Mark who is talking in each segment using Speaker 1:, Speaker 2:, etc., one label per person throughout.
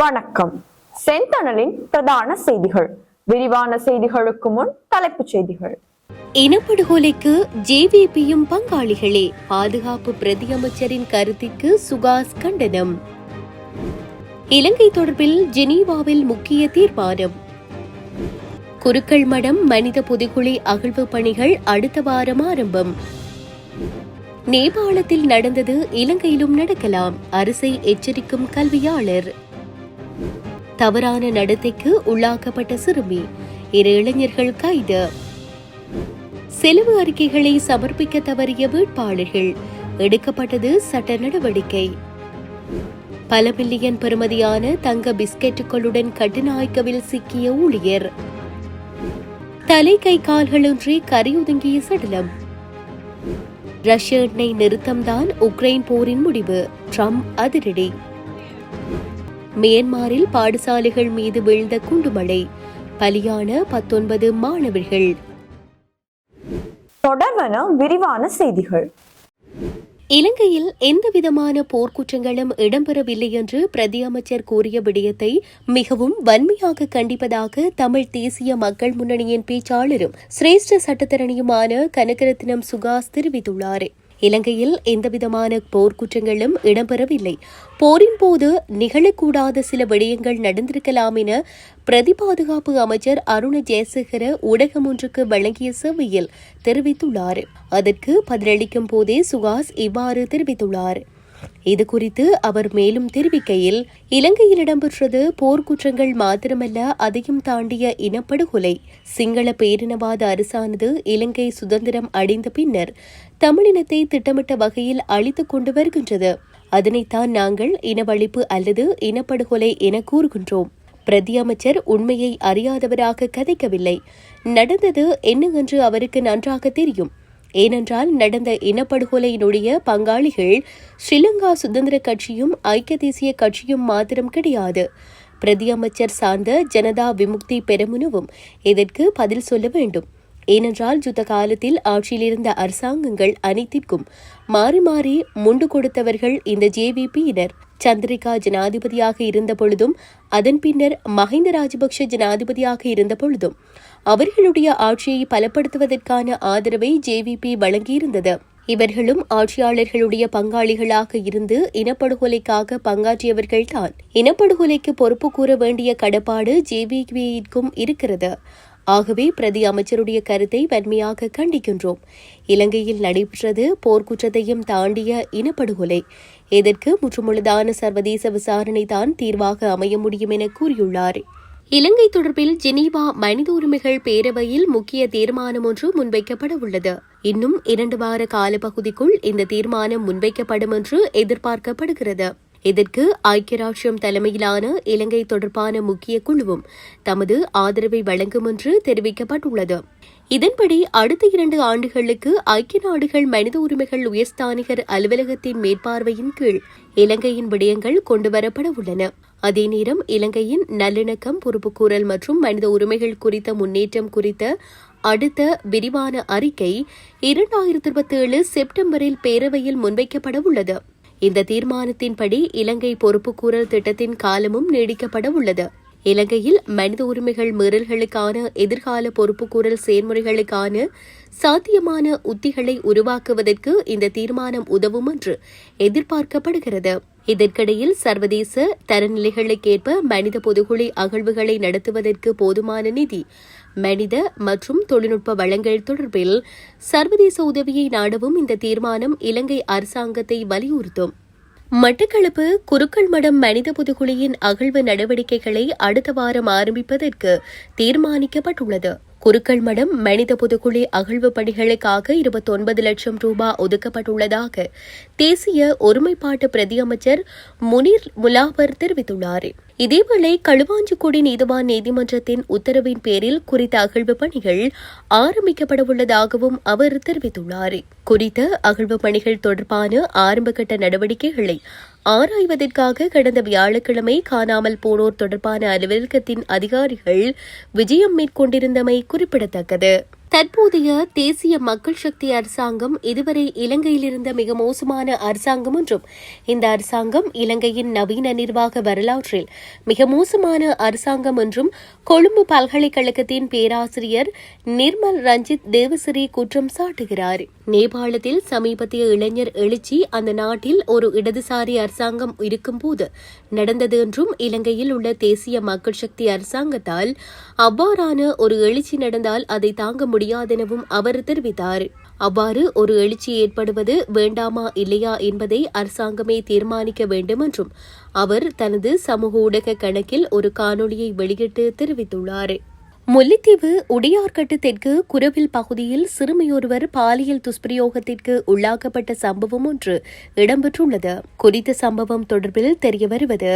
Speaker 1: வணக்கம். செந்தணலின் பிரதான செய்திகள். விரிவான செய்திகளுக்கு முன் தலைப்புச் செய்திகள்.
Speaker 2: இனப்படுகொலைக்கு ஜேவிபியும் பங்காளிகளே பாதுகாப்பு பிரதி அமைச்சரின் கருத்திற்கு சுகாஸ் கண்டனம். இலங்கை தொடர்பில் ஜெனீவாவில் முக்கிய தீர்மானம். குருக்கள் மடம் மனித புதைகுழி அகழ்வு பணிகள் அடுத்த வாரம் ஆரம்பம். நேபாளத்தில் நடந்தது இலங்கையிலும் நடக்கலாம் அரசை எச்சரிக்கும் கல்வியாளர். தவறான நடத்தைக்கு உள்ளாக்கப்பட்ட சிறுமி. இரு இளைஞர்கள் கைது. செலவு அறிக்கைகளை சமர்ப்பிக்க தவறிய வேட்பாளர்கள். எடுக்கப்பட்டது சட்ட நடவடிக்கை. பல மில்லியன் பெறுமதியான தங்க பிஸ்கெட்டுகளுடன் கட்டுநாய்க்கவில் சிக்கிய ஊழியர். தலை கை கால்களின்றி கரையொதுங்கிய சடலம். ரஷ்ய எண்ணெய் நிறுத்தம்தான் உக்ரைன் போரின் முடிவு. ட்ரம்ப் அதிரடி. மியன்மாரில் பாடசாலைகள் மீது வீழ்ந்த குண்டுமழை. பலியான பத்தொன்பது மாணவர்கள்.
Speaker 1: தொடர்வன விரிவான செய்திகள்.
Speaker 2: இலங்கையில் எந்தவிதமான போர்க்குற்றங்களும் இடம்பெறவில்லை என்று பிரதி அமைச்சர் கூறிய விடயத்தை மிகவும் வன்மையாக கண்டிப்பதாக தமிழ் தேசிய மக்கள் முன்னணியின் பேச்சாளரும் சிரேஷ்ட சட்டத்தரணியுமான கனகரத்னம் சுகாஸ் தெரிவித்துள்ளார். இலங்கையில் எந்தவிதமான போர்க்குற்றங்களும் இடம்பெறவில்லை. போரின் போது நிகழக்கூடாத சில விடயங்கள் நடந்திருக்கலாம் என பிரதி பாதுகாப்பு அமைச்சர் அருண ஜெயசேகர ஊடகம் ஒன்றுக்கு வழங்கிய சேவையில் தெரிவித்துள்ளார். அதற்கு பதிலளிக்கும் போதே சுகாஸ் இவ்வாறு தெரிவித்துள்ளார். இது குறித்து அவர் மேலும் தெரிவிக்கையில் இலங்கையில் இடம்பெற்றது போர்க்குற்றங்கள் மாத்திரமல்ல அதையும் தாண்டிய இனப்படுகொலை சிங்கள பேரினவாத அரசானது இலங்கை சுதந்திரம் அடைந்த பின்னர் தமிழினத்தை திட்டமிட்ட வகையில் அழித்துக் கொண்டு வருகின்றது. அதனைத்தான் நாங்கள் இனவழிப்பு அல்லது இனப்படுகொலை என கூறுகின்றோம். பிரதி அமைச்சர் உண்மையை அறியாதவராக கதைக்கவில்லை. நடந்தது என்ன என்று அவருக்கு நன்றாக தெரியும். ஏனென்றால் நடந்த இனப்படுகொலையினுடைய பங்காளிகள் ஸ்ரீலங்கா சுதந்திர கட்சியும் ஐக்கிய தேசிய கட்சியும் மாத்திரம் கிடையாது. பிரதியமைச்சர் சார்ந்த ஜனதா விமுக்தி பெருமுனவும் இதற்கு பதில் சொல்ல வேண்டும். ஏனென்றால் யுத்த காலத்தில் ஆட்சியில் இருந்த அரசாங்கங்கள் அனைத்திற்கும் மாறி மாறி முண்டு கொடுத்தவர்கள் இந்த ஜேவிபியினர் சந்திரிகா ஜனாதிபதியாக இருந்த பொழுதும் அதன் பின்னர் மஹிந்த ராஜபக்ஷ ஜனாதிபதியாக இருந்த பொழுதும் அவர்களுடைய ஆட்சியை பலப்படுத்துவதற்கான ஆதரவை ஜேவிபி வழங்கியிருந்தது. இவர்களும் ஆட்சியாளர்களுடைய பங்காளிகளாக இருந்து இனப்படுகொலைக்காக பங்காற்றியவர்கள்தான். இனப்படுகொலைக்கு பொறுப்பு கூற வேண்டிய கடப்பாடு ஜேவிபிக்கும் இருக்கிறது. ஆகவே பிரதி அமைச்சருடைய கருத்தை வன்மையாக கண்டிக்கின்றோம். இலங்கையில் நடைபெற்றது போர்க்குற்றத்தையும் தாண்டிய இனப்படுகொலை. இதற்கு முற்றுமுழுதான சர்வதேச விசாரணை தான் தீர்வாக அமைய முடியும் என கூறியுள்ளார். இலங்கை தொடர்பில் ஜெனீவா மனித உரிமைகள் பேரவையில் முக்கிய தீர்மானம் ஒன்று முன்வைக்கப்பட உள்ளது. இன்னும் இரண்டு வார காலப்பகுதிக்குள் இந்த தீர்மானம் முன்வைக்கப்படும் என்று எதிர்பார்க்கப்படுகிறது. இதற்கு ஐக்கிய ராஷ்டிரம் தலைமையிலான இலங்கை தொடர்பான முக்கிய குழுவும் தமது ஆதரவை வழங்கும் என்று தெரிவிக்கப்பட்டுள்ளது. இதன்படி அடுத்த இரண்டு ஆண்டுகளுக்கு ஐக்கிய நாடுகள் மனித உரிமைகள் உயர்ஸ்தானிகர் அலுவலகத்தின் மேற்பார்வையின் கீழ் இலங்கையின் விடயங்கள் கொண்டுவரப்பட உள்ளன. அதே நேரம் இலங்கையின் நல்லிணக்கம் பொறுப்புக்கூறல் மற்றும் மனித உரிமைகள் குறித்த முன்னேற்றம் குறித்த அடுத்த விரிவான அறிக்கை இரண்டாயிரத்தி இருபத்தி ஏழு செப்டம்பரில் பேரவையில் முன்வைக்கப்பட உள்ளது. இந்த தீர்மானத்தின்படி இலங்கை பொறுப்புக்கூறல் திட்டத்தின் காலமும் நீடிக்கப்பட உள்ளது. இலங்கையில் மனித உரிமைகள் மீறல்களுக்கான எதிர்கால பொறுப்புக்கூறல் செயல்முறைகளுக்கான சாத்தியமான உத்திகளை உருவாக்குவதற்கு இந்த தீர்மானம் உதவும் என்று எதிர்பார்க்கப்படுகிறது. இதற்கிடையில் சர்வதேச தரநிலைகளுக்கேற்ப மனித பொதுகுழி அகழ்வுகளை நடத்துவதற்கு போதுமான நிதி மனித மற்றும் தொழில்நுட்ப வளங்கள் தொடர்பில் சர்வதேச உதவியை நாடவும் இந்த தீர்மானம் இலங்கை அரசாங்கத்தை வலியுறுத்தும். மட்டக்களப்பு குருக்கள் மடம் மனித புதுகுழியின் அகழ்வு நடவடிக்கைகளை அடுத்த வாரம் ஆரம்பிப்பதற்கு தீர்மானிக்கப்பட்டுள்ளது. குருக்கள் மடம் மனித புதுக்குழி அகழ்வு பணிகளுக்காக இருபத்தொன்பது லட்சம் ரூபாய் ஒதுக்கப்பட்டுள்ளதாக தேசிய ஒருமைப்பாட்டு பிரதி அமைச்சர் முனீர் முலாவர் தெரிவித்துள்ளார். இதேவேளை களுவாஞ்சிக்குடி நீதிவான் நீதிமன்றத்தின் உத்தரவின் பேரில் குறித்த அகழ்வு பணிகள் ஆரம்பிக்கப்படவுள்ளதாகவும் அவர் தெரிவித்துள்ளார். குறித்த அகழ்வு பணிகள் தொடர்பான ஆரம்பகட்ட நடவடிக்கைகளை ஆராய்வதற்காக கடந்த வியாழக்கிழமை காணாமல் போனோர் தொடர்பான அலுவலகத்தின் அதிகாரிகள் விஜயம் மேற்கொண்டிருந்தமை குறிப்பிடத்தக்கது. தற்போதைய தேசிய மக்கள் சக்தி அரசாங்கம் இதுவரை இலங்கையில் இருந்த மிக மோசமான அரசாங்கம் என்றும் இந்த அரசாங்கம் இலங்கையின் நவீன நிர்வாக வரலாற்றில் மிக மோசமான அரசாங்கம் என்றும் கொழும்பு பல்கலைக்கழகத்தின் பேராசிரியர் நிர்மல் ரஞ்சித் தேவசிறி குற்றம் சாட்டுகிறார். நேபாளத்தில் சமீபத்திய இளைஞர் எழுச்சி அந்த நாட்டில் ஒரு இடதுசாரி அரசாங்கம் இருக்கும்போது நடந்தது என்றும் இலங்கையில் உள்ள தேசிய மக்கள் சக்தி அரசாங்கத்தால் அவ்வாறான ஒரு எழுச்சி நடந்தால் அதை தாங்க முடியாதெனவும் அவர் தெரிவித்தார். அவ்வாறு ஒரு எழுச்சி ஏற்படுவது வேண்டாமா இல்லையா என்பதை அரசாங்கமே தீர்மானிக்க வேண்டும் என்றும் அவர் தனது சமூக ஊடக கணக்கில் ஒரு காணொளியை வெளியிட்டு தெரிவித்துள்ளார். முல்லைத்தீவு உடையார்கட்டு தெற்கு குரவில் பகுதியில் சிறுமியொருவர் பாலியல் துஷ்பிரயோகத்திற்கு உள்ளாக்கப்பட்ட சம்பவம் ஒன்று இடம்பெற்றுள்ளது. குறித்த சம்பவம் தொடர்பில் தெரிய வருவது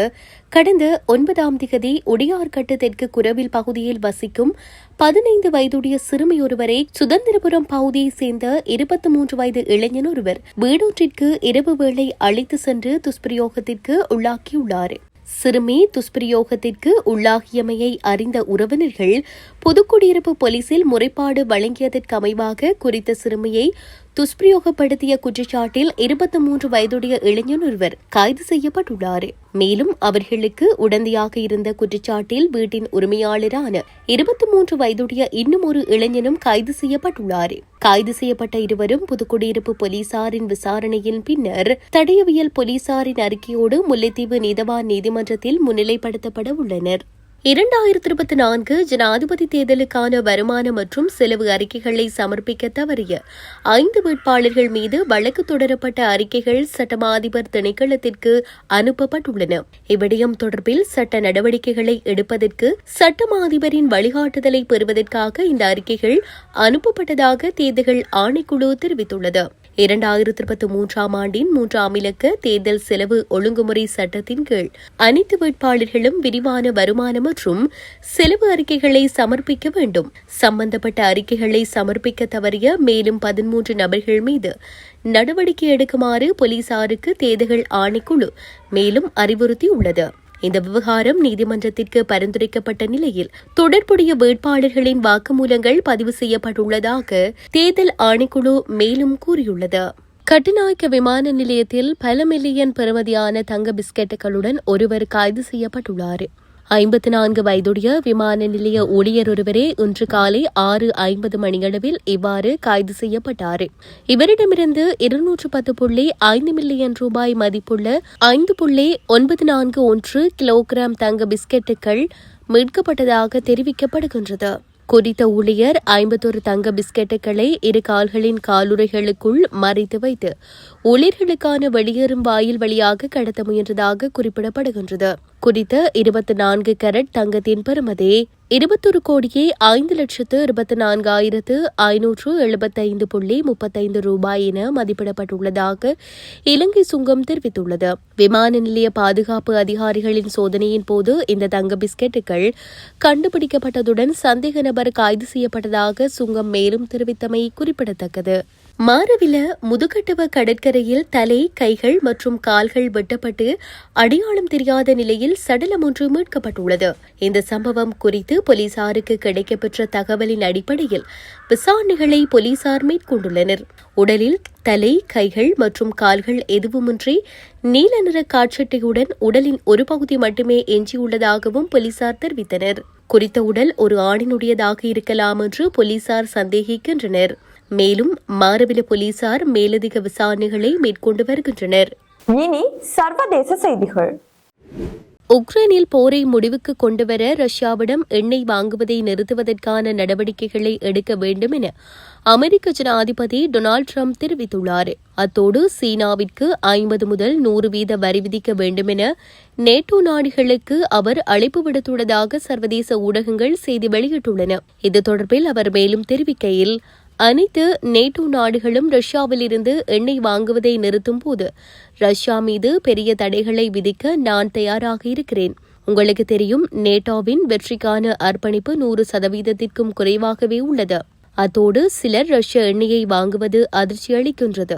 Speaker 2: கடந்த ஒன்பதாம் திகதி உடையார்கட்டு தெற்கு குரவில் பகுதியில் வசிக்கும் பதினைந்து வயதுடைய சிறுமியொருவரை சுதந்திரபுரம் பகுதியைச் சேர்ந்த இருபத்தி மூன்று வயது இளைஞன் ஒருவர் வீடொன்றிற்கு இரவு வேளை அழைத்து சென்று துஷ்பிரயோகத்திற்கு உள்ளாக்கியுள்ளார். சிறுமி துஷ்பிரயோகத்திற்கு உள்ளாகியமையை அறிந்த உறவினர்கள் புதுக்குடியிருப்பு போலீசில் முறைப்பாடு வழங்கியதற்கு அமைவாக குறித்த சிறுமியை துஷ்பிரயோகப்படுத்திய குற்றச்சாட்டில் இருபத்தி மூன்று வயதுடைய இளைஞன் ஒருவர் கைது செய்யப்பட்டுள்ளார் மேலும் அவர்களுக்கு உடந்தையாக இருந்த குற்றச்சாட்டில் வீட்டின் உரிமையாளரான இருபத்தி மூன்று வயதுடைய இன்னும் ஒரு இளைஞனும் கைது செய்யப்பட்டுள்ளார் கைது செய்யப்பட்ட இருவரும் புதுக்குடியிருப்பு போலீசாரின் விசாரணையின் பின்னர் தடயவியல் போலீசாரின் அறிக்கையோடு முல்லைத்தீவு நீதவான் நீதிமன்றத்தில் முன்னிலைப்படுத்தப்பட உள்ளனர். இரண்டாயிரத்தி இருபத்தி நான்கு ஜனாதிபதி தேர்தலுக்கான வருமான மற்றும் செலவு அறிக்கைகளை சமர்ப்பிக்க தவறிய ஐந்து வேட்பாளர்கள் மீது வழக்கு தொடரப்பட்ட அறிக்கைகள் சட்டமா அதிபர் திணைக்களத்திற்கு அனுப்பப்பட்டுள்ளன. இவ்விடயம் தொடர்பில் சட்ட நடவடிக்கைகளை எடுப்பதற்கு சட்டமா அதிபரின் வழிகாட்டுதலை பெறுவதற்காக இந்த அறிக்கைகள் அனுப்பப்பட்டதாக தேர்தல்கள் ஆணைக்குழு தெரிவித்துள்ளது. இரண்டாயிரத்தி இருபத்தி மூன்றாம் ஆண்டின் மூன்றாம் இலக்க தேர்தல் செலவு ஒழுங்குமுறை சட்டத்தின் கீழ் அனைத்து வேட்பாளர்களும் விரிவான வருமானம் மற்றும் செலவு அறிக்கைகளை சமர்ப்பிக்க வேண்டும். சம்பந்தப்பட்ட அறிக்கைகளை சமர்ப்பிக்க தவறிய மேலும் பதிமூன்று நபர்கள் மீது நடவடிக்கை எடுக்குமாறு போலீசாருக்கு தேர்தல் ஆணைக்குழு மேலும் அறிவுறுத்தியுள்ளது. இந்த விவகாரம் நீதிமன்றத்திற்கு பரிந்துரைக்கப்பட்ட நிலையில் தொடர்புடைய வேட்பாளர்களின் வாக்குமூலங்கள் பதிவு செய்யப்பட்டுள்ளதாக தேர்தல் ஆணைக்குழு மேலும் கூறியுள்ளது. கட்டுநாயக்க விமான நிலையத்தில் பல மில்லியன் பெறுமதியான தங்க பிஸ்கெட்டுகளுடன் ஒருவர் கைது செய்யப்பட்டுள்ளார். ஐம்பத்தி நான்கு வயதுடைய விமான நிலைய ஊழியர் ஒருவரே இன்று காலை ஆறு ஐம்பது மணியளவில் இவ்வாறு கைது செய்யப்பட்டார். இவரிடமிருந்து இருநூற்று பத்து புள்ளி ஐந்து மில்லியன் ரூபாய் மதிப்புள்ள ஐந்து புள்ளி ஒன்பது நான்கு ஒன்று கிலோகிராம் தங்க பிஸ்கெட்டுகள் மீட்கப்பட்டதாக தெரிவிக்கப்படுகின்றது. குறித்த ஊழியர் ஐம்பத்தொரு தங்க பிஸ்கெட்டுகளை இரு கால்களின் காலுறைகளுக்குள் மறைத்து வைத்து ஊழியர்களுக்கான வெளியேறும் வாயில் வழியாக கடத்த முயன்றதாக குறிப்பிடப்படுகின்றது. குறித்த இருபத்தி நான்கு கரட் தங்கத்தின் பெறுமதி இருபத்தொரு கோடியே ஐந்து லட்சத்து இருபத்தி நான்காயிரத்து ஐநூற்று எழுபத்தைந்து புள்ளி முப்பத்தைந்து ரூபாய் என மதிப்பிடப்பட்டுள்ளதாக இலங்கை சுங்கம் தெரிவித்துள்ளது. விமான நிலைய பாதுகாப்பு அதிகாரிகளின் சோதனையின் போது இந்த தங்க பிஸ்கெட்டுகள் கண்டுபிடிக்கப்பட்டதுடன் சந்தேக நபர் கைது செய்யப்பட்டதாக சுங்கம் மேலும் தெரிவித்தமை குறிப்பிடத்தக்கது. மாரவில முதுகட்டுவ கடற்கரையில் தலை கைகள் மற்றும் கால்கள் வெட்டப்பட்டு அடையாளம் தெரியாத நிலையில் சடலம் ஒன்று மீட்கப்பட்டுள்ளது. இந்த சம்பவம் குறித்து போலீசாருக்கு கிடைக்கப்பெற்ற தகவலின் அடிப்படையில் விசாரணைகளை போலீசார் மேற்கொண்டுள்ளனர். உடலில் தலை கைகள் மற்றும் கால்கள் எதுவுமின்றி நீல நிற காட்சட்டையுடன் உடலின் ஒரு பகுதி மட்டுமே எஞ்சியுள்ளதாகவும் போலீசார் தெரிவித்தனர். குறித்த உடல் ஒரு ஆணினுடையதாக இருக்கலாம் என்று போலீசார் சந்தேகிக்கின்றனர். மேலும் மாரவில போலீசார் மேலதிக விசாரணைகளை மேற்கொண்டு வருகின்றனர்.
Speaker 1: இனி சர்வதேச செய்திகள்.
Speaker 2: உக்ரைனில் போரை முடிவுக்கு கொண்டுவர ரஷ்யாவிடம் எண்ணெய் வாங்குவதை நிறுத்துவதற்கான நடவடிக்கைகளை எடுக்க வேண்டும் என அமெரிக்க ஜனாதிபதி டொனால்டு ட்ரம்ப் தெரிவித்துள்ளார். அத்தோடு சீனாவிற்கு ஐம்பது முதல் நூறு வீத வரி விதிக்க வேண்டும் என நேட்டோ நாடுகளுக்கு அவர் அழைப்பு விடுத்துள்ளதாக சர்வதேச ஊடகங்கள் செய்தி வெளியிட்டுள்ளன. இது தொடர்பில் அவர் மேலும் தெரிவிக்கையில் அனைத்து நேட்டோ நாடுகளும் ரஷ்யாவிலிருந்து எண்ணெய் வாங்குவதை நிறுத்தும் போது ரஷ்யா மீது பெரிய தடைகளை விதிக்க நான் தயாராக இருக்கிறேன். உங்களுக்கு தெரியும் நேட்டோவின் வெற்றிக்கான அர்ப்பணிப்பு நூறு சதவீதத்திற்கும் குறைவாகவே உள்ளது. அத்தோடு சிலர் ரஷ்ய எண்ணெயை வாங்குவது அதிர்ச்சி அளிக்கின்றது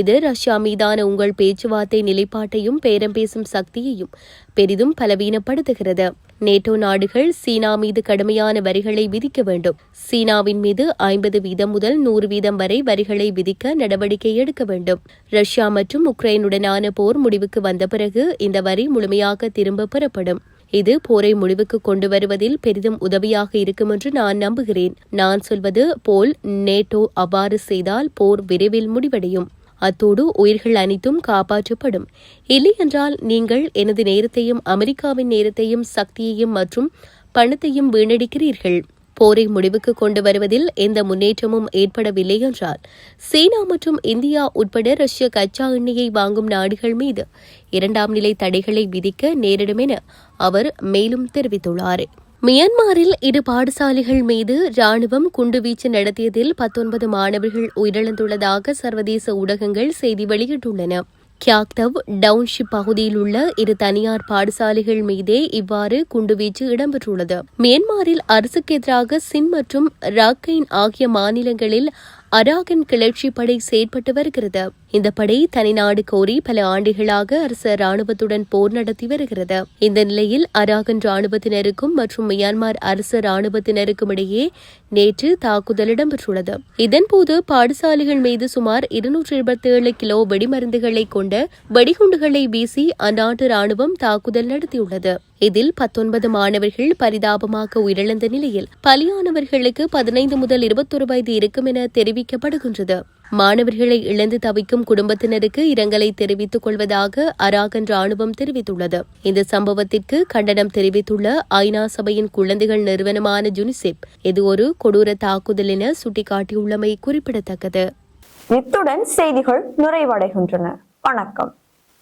Speaker 2: இது ரஷ்யா மீதான உங்கள் பேச்சுவார்த்தை நிலைப்பாட்டையும் பேரம் பேசும் சக்தியையும் பெரிதும் பலவீனப்படுத்துகிறது. நேட்டோ நாடுகள் சீனா மீது கடுமையான வரிகளை விதிக்க வேண்டும். சீனாவின் மீது ஐம்பது வீதம் முதல் நூறு வீதம் வரை வரிகளை விதிக்க நடவடிக்கை எடுக்க வேண்டும். ரஷ்யா மற்றும் உக்ரைனுடனான போர் முடிவுக்கு வந்த பிறகு இந்த வரி முழுமையாக திரும்ப பெறப்படும். இது போரை முடிவுக்கு கொண்டு வருவதில் பெரிதும் உதவியாக இருக்கும் என்று நான் நம்புகிறேன். நான் சொல்வது போல் நேட்டோ அவ்வாறு செய்தால் போர் விரைவில் முடிவடையும். அத்தோடு உயிர்கள் அனைத்தும் காப்பாற்றப்படும். இல்லையென்றால் நீங்கள் எனது நேரத்தையும் அமெரிக்காவின் நேரத்தையும் சக்தியையும் மற்றும் பணத்தையும் வீணடிக்கிறீர்கள். போரை முடிவுக்கு கொண்டு வருவதில் எந்த முன்னேற்றமும் ஏற்படவில்லை என்றால் சீனா மற்றும் இந்தியா உட்பட ரஷ்ய கச்சா எண்ணெயை வாங்கும் நாடுகள் மீது இரண்டாம் நிலை தடைகளை விதிக்க நேரிடும் என அவர் மேலும் தெரிவித்துள்ளார். மியான்மரில் இரு பாடசாலைகள் மீது ராணுவம் குண்டுவீச்சு நடத்தியதில் பத்தொன்பது மாணவர்கள் உயிரிழந்துள்ளதாக சர்வதேச ஊடகங்கள் செய்தி வெளியிட்டுள்ளன. கியாக்தவ் டவுன்ஷிப் பகுதியில் உள்ள இரு தனியார் பாடசாலைகள் மீதே இவ்வாறு குண்டுவீச்சு இடம்பெற்றுள்ளது. மியான்மரில் அரசுக்கு எதிராக சின் மற்றும் ராக்கைன் ஆகிய மாநிலங்களில் அராகன் கிளர்ச்சி படை செயற்பட்டு வருகிறது. இந்த படை தனிநாடு கோரி பல ஆண்டுகளாக அரச ராணுவத்துடன் போர் நடத்தி வருகிறது. இந்த நிலையில் அராகன் ராணுவத்தினருக்கும் மற்றும் மியான்மர் அரசு ராணுவத்தினருக்கும் இடையே நேற்று தாக்குதல் இடம்பெற்றுள்ளது. இதன்போது பாடசாலைகள் மீது சுமார் இருநூற்றி இருபத்தி ஏழு கிலோ வெடிமருந்துகளை கொண்ட வெடிகுண்டுகளை வீசி அந்நாட்டு ராணுவம் தாக்குதல் நடத்தியுள்ளது. இதில் பத்தொன்பது மாணவர்கள் பரிதாபமாக உயிரிழந்த நிலையில் பலியானவர்களுக்கு பதினைந்து முதல் இருபத்தொரு வயது இருக்கும் என தெரிவிக்கப்படுகின்றது. மாணவர்களை இழந்து தவிக்கும் குடும்பத்தினருக்கு இரங்கலை தெரிவித்துக் கொள்வதாக அராகன் ராணுவம் தெரிவித்துள்ளது. இந்த சம்பவத்திற்கு கண்டனம் தெரிவித்துள்ள ஐநா சபையின் குழந்தைகள் நிறுவனமான ஜுனிசெப் இது ஒரு கொடூர தாக்குதல் என சுட்டிக்காட்டியுள்ளமை குறிப்பிடத்தக்கது.
Speaker 1: இத்துடன் செய்திகள் நிறைவடைகின்றன. வணக்கம்.